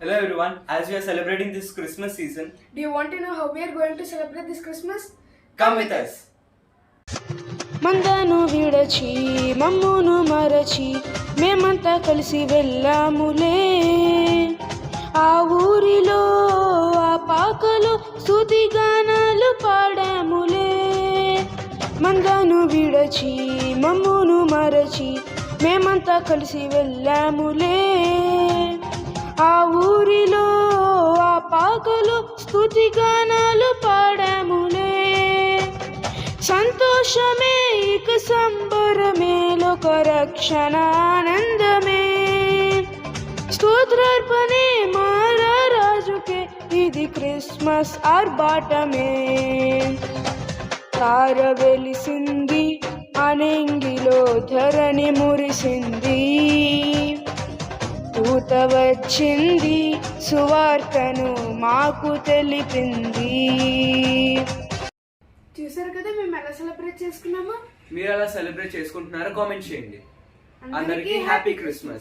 Hello everyone, as we are celebrating this Christmas season, Do you want to know how we are going to celebrate this Christmas? come with us. మందను విడచి మమ్మును మరచి మేమంతా కలిసి వెళ్ళాములే ఆ ఊరిలో ఆ పాకలో స్తుతి గానాలు పాడాములే మందను విడచి మమ్మును మరచి మేమంతా కలిసి వెళ్ళాములే పాకలో స్థుతి గానాలు పాడాములే సంతోషమే ఇక సంబరమే లోక రక్షణ ఆనందమే స్తోత్రార్పణే రాజుకే ఇది క్రిస్మస్ ఆర్భాటమే. తార వెలిసింది అనెంగిలో ధరణి మురిసింది. దూత వచ్చింది సువార్తను మాకు తెలిపింది. చూసారు కదా మేము ఎలా సెలబ్రేట్ చేసుకున్నామో? మీరు అలా సెలబ్రేట్ చేసుకుంటున్నారో కామెంట్ చేయండి. అందరికీ హ్యాపీ క్రిస్మస్.